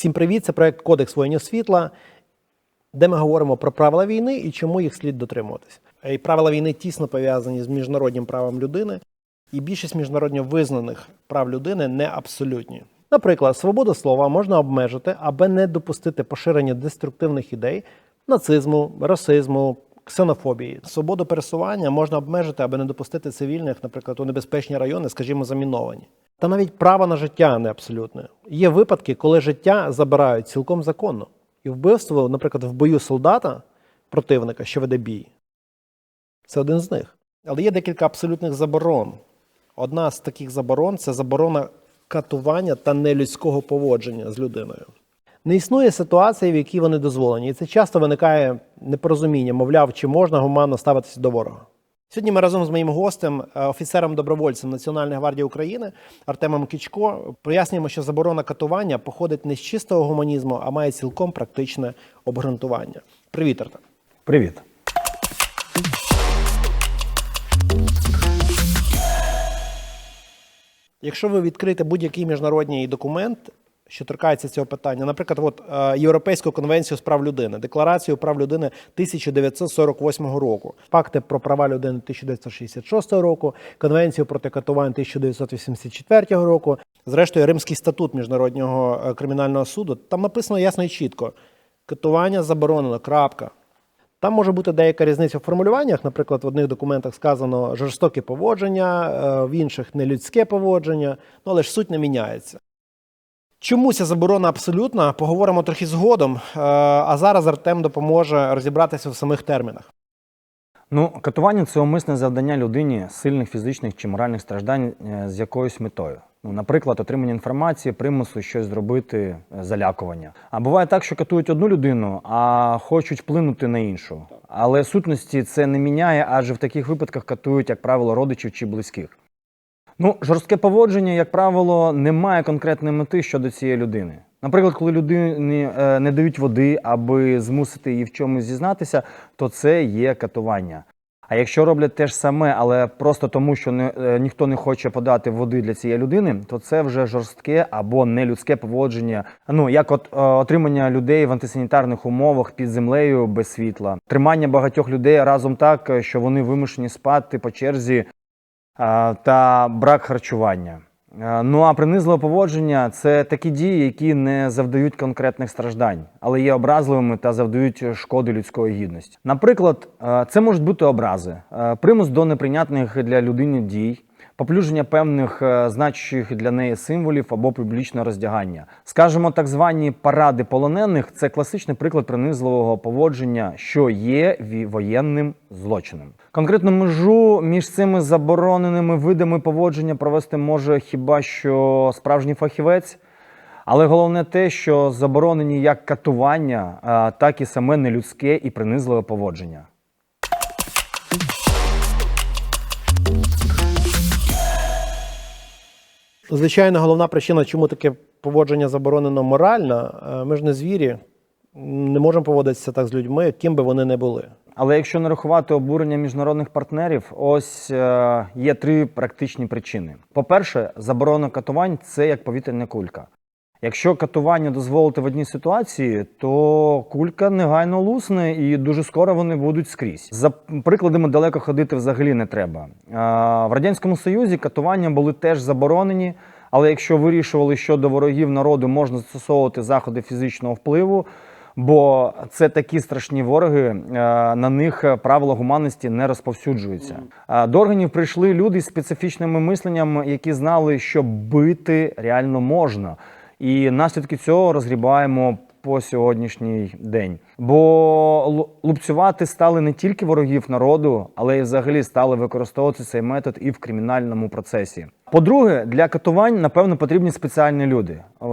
Всім привіт! Це проект Кодекс воїнів світла, де ми говоримо про правила війни і чому їх слід дотримуватись. І правила війни тісно пов'язані з міжнародним правом людини, і більшість міжнародно визнаних прав людини не абсолютні. Наприклад, свободу слова можна обмежити, аби не допустити поширення деструктивних ідей, нацизму, расизму, ксенофобії. Свободу пересування можна обмежити, аби не допустити цивільних, наприклад, у небезпечні райони, скажімо, заміновані. Та навіть право на життя не абсолютне. Є випадки, коли життя забирають цілком законно. І вбивство, наприклад, в бою солдата противника, що веде бій, це один з них. Але є декілька абсолютних заборон. Одна з таких заборон це заборона катування та нелюдського поводження з людиною. Не існує ситуації, в якій вони дозволені, і це часто виникає непорозуміння, мовляв, чи можна гуманно ставитися до ворога. Сьогодні ми разом з моїм гостем, е, офіцером-добровольцем Національної гвардії України Артемом Кічко пояснюємо, що заборона катування походить не з чистого гуманізму, а має цілком практичне обґрунтування. Привіт, Артем. Привіт. Якщо ви відкрите будь-який міжнародний документ, що торкається цього питання, наприклад, от, е, Європейську конвенцію з прав людини, Декларацію прав людини 1948 року, пакти про права людини 1966 року, Конвенцію проти катувань 1984 року, зрештою, Римський статут Міжнародного е, кримінального суду, там написано ясно і чітко: катування заборонено. крапка. Там може бути деяка різниця в формулюваннях. Наприклад, в одних документах сказано жорстоке поводження, е, в інших нелюдське поводження, ну але ж суть не міняється. Чому ця заборона абсолютна? Поговоримо трохи згодом. Е, А зараз Артем допоможе розібратися в самих термінах. Ну, катування це умисне завдання людині сильних фізичних чи моральних страждань е, з якоюсь метою. Ну, наприклад, отримання інформації, примусу щось зробити, е, залякування. А буває так, що катують одну людину, а хочуть вплинути на іншу. Але сутності це не міняє, адже в таких випадках катують, як правило, родичів чи близьких. Ну, жорстке поводження, як правило, не має конкретної мети щодо цієї людини. Наприклад, коли людині е, не дають води, аби змусити її в чомусь зізнатися, то це є катування. А якщо роблять те ж саме, але просто тому, що не, е, ніхто не хоче подати води для цієї людини, то це вже жорстке або нелюдське поводження. Ну як от е, отримання людей в антисанітарних умовах під землею без світла, тримання багатьох людей разом так, що вони вимушені спати по черзі та брак харчування. Ну а принизливе поводження це такі дії, які не завдають конкретних страждань, але є образливими та завдають шкоди людської гідності. Наприклад, це можуть бути образи, примус до неприйнятних для людини дій. Поплюження певних е, значущих для неї символів або публічне роздягання. Скажімо, так звані паради полонених це класичний приклад принизливого поводження, що є воєнним злочином. Конкретну межу між цими забороненими видами поводження провести може хіба що справжній фахівець. Але головне те, що заборонені як катування, так і саме нелюдське і принизливе поводження. Звичайно, головна причина, чому таке поводження заборонено морально, е, ми ж не звірі, не можемо поводитися так з людьми, ким би вони не були. Але якщо не рахувати обурення міжнародних партнерів, ось е, є три практичні причини. По-перше, заборона катувань це як повітряна кулька. Якщо катування дозволити в одній ситуації, то кулька негайно лусне і дуже скоро вони будуть скрізь. За прикладами далеко ходити взагалі не треба. В радянському союзі катування були теж заборонені, але якщо вирішували, що до ворогів народу можна застосовувати заходи фізичного впливу, бо це такі страшні вороги, е, на них правила гуманності не розповсюджуються. До органів прийшли люди з специфічним мисленням, які знали, що бити реально можна. І наслідки цього розгрібаємо по сьогоднішній день. Бо лупцювати стали не тільки ворогів народу, але й взагалі стали використовувати цей метод і в кримінальному процесі. По-друге, для катувань, напевно, потрібні спеціальні люди. Е,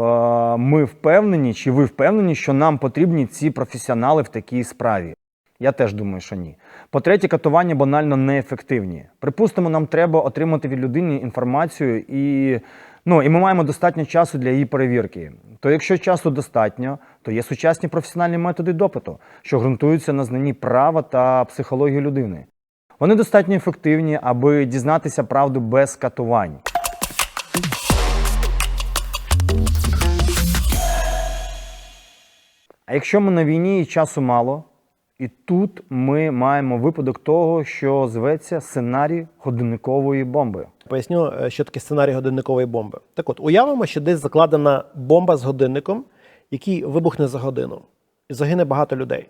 Ми впевнені, чи ви впевнені, що нам потрібні ці професіонали в такій справі? Я теж думаю, що ні. По-третє, катування банально неефективні. Припустимо, нам треба отримати від людини інформацію, і, ну, і ми маємо достатньо часу для її перевірки. То якщо часу достатньо, то є сучасні професіональні методи допиту, що ґрунтуються на знанні права та психології людини. Вони достатньо ефективні, аби дізнатися правду без катувань. А якщо ми на війні і часу мало, і тут ми маємо випадок того, що зветься сценарій годинникової бомби. Поясню, е, що таке сценарій годинникової бомби. Так от, уявимо, що десь закладена бомба з годинником, який вибухне за годину, і загине багато людей.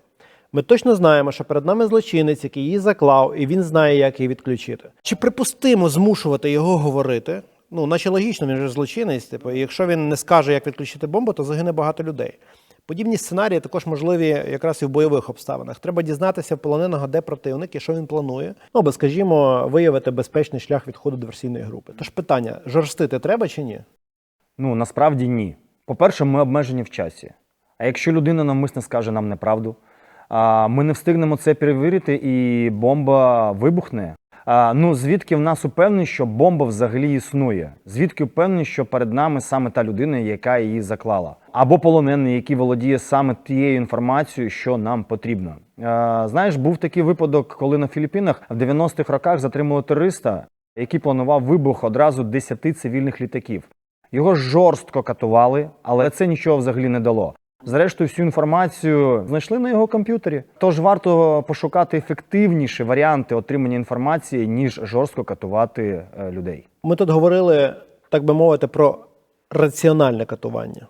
Ми точно знаємо, що перед нами злочинець, який її заклав, і він знає, як її відключити. Чи припустимо змушувати його говорити? Ну, наче логічно, він же злочинець. Типу, якщо він не скаже, як відключити бомбу, то загине багато людей. Подібні сценарії також можливі якраз і в бойових обставинах. Треба дізнатися полоненого, де противник і що він планує. Ну або, скажімо, виявити безпечний шлях відходу диверсійної групи. Тож питання: жорстити треба чи ні? Ну насправді ні. По-перше, ми обмежені в часі. А якщо людина навмисно скаже нам неправду, ми не встигнемо це перевірити, і бомба вибухне. Ну звідки в нас упевненість, що бомба взагалі існує? Звідки впевненість, що перед нами саме та людина, яка її заклала, або полонений, який володіє саме тією інформацією, що нам потрібно. Знаєш, був такий випадок, коли на Філіппінах в 90-х роках затримали терориста, який планував вибух одразу 10 цивільних літаків. Його жорстко катували, але це нічого взагалі не дало. Зрештою, всю інформацію знайшли на його комп'ютері. Тож варто пошукати ефективніші варіанти отримання інформації, ніж жорстко катувати е, людей. Ми тут говорили, так би мовити, про раціональне катування,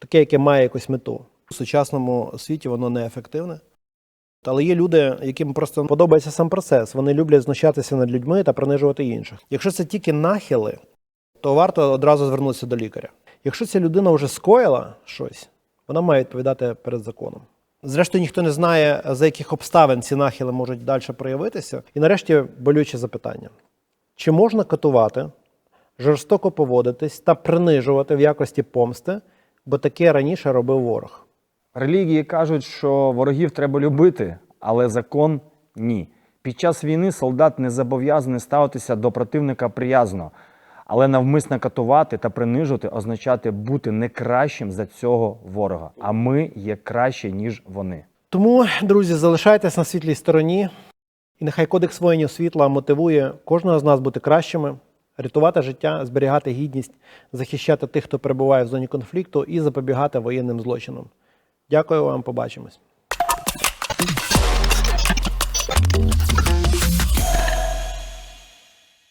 таке, яке має якусь мету. У сучасному світі воно неефективне. Але є люди, яким просто подобається сам процес. Вони люблять знущатися над людьми та принижувати інших. Якщо це тільки нахили, то варто одразу звернутися до лікаря. Якщо ця людина вже скоїла щось, вона має відповідати перед законом. Зрештою, ніхто не знає, за яких обставин ці нахили можуть далі проявитися. І нарешті болюче запитання: чи можна катувати, жорстоко поводитись та принижувати в якості помсти, бо таке раніше робив ворог? Релігії кажуть, що ворогів треба любити, але закон ні. Під час війни солдат не зобов'язаний ставитися до противника приязно, але навмисно катувати та принижувати означати бути не кращим за цього ворога. А ми є краще, ніж вони. Тому, друзі, залишайтесь на світлій стороні, і нехай кодекс воїнів світла мотивує кожного з нас бути кращими, рятувати життя, зберігати гідність, захищати тих, хто перебуває в зоні конфлікту, і запобігати воєнним злочинам. Дякую вам, побачимось.